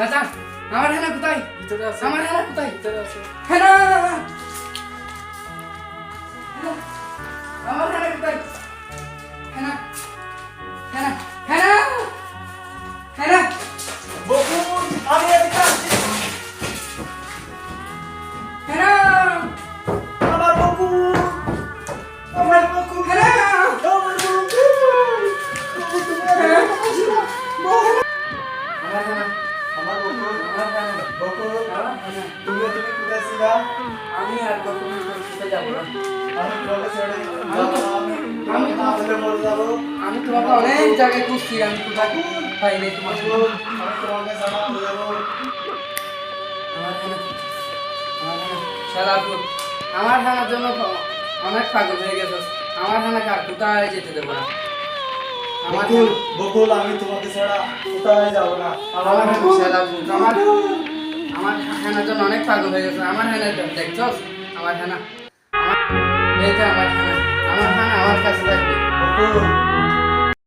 চাচা আমার হেনা কোথায়? ভিতরে আছে। আমার হেনা কোথায়? ভিতরে আছে। হেনা আমার হেনা কোথায়? হেনা হেনা হেনা হেনা বকুল আমি এদিকে আসছি হেনা আমার বকুল আমার বকুল হেনা আমার হেনা বকুল আমার হেনা তুমি তুমি কোথায় ছিলা? আমি আর কখন কোথায় যাব? না আমি তোমাকে ছেড়ে আমি মরে যাব। তোমাকে অনেক জায়গায় খুঁজছি আমি কোথায় পাইনি তোমাকে আমি তোমাকে ছাড়া মরে যাব। আমার হেনা হেনা হেনার জন্য অনেক পাগল হয়ে গেছে। আমার হেনাকে আর কোথায় যেতে দেবো না? আমার বকুল বকুল আমি তোমাকে ছাড়া কোথায় যাব না? হেনা আমার হেনার জন্য অনেক পাগল হয়ে গেছে। আমার হেনা দেখছ? আমার হ্যানা আমার হ্যানা আমার হেনা। আমার কাছে থাকবে।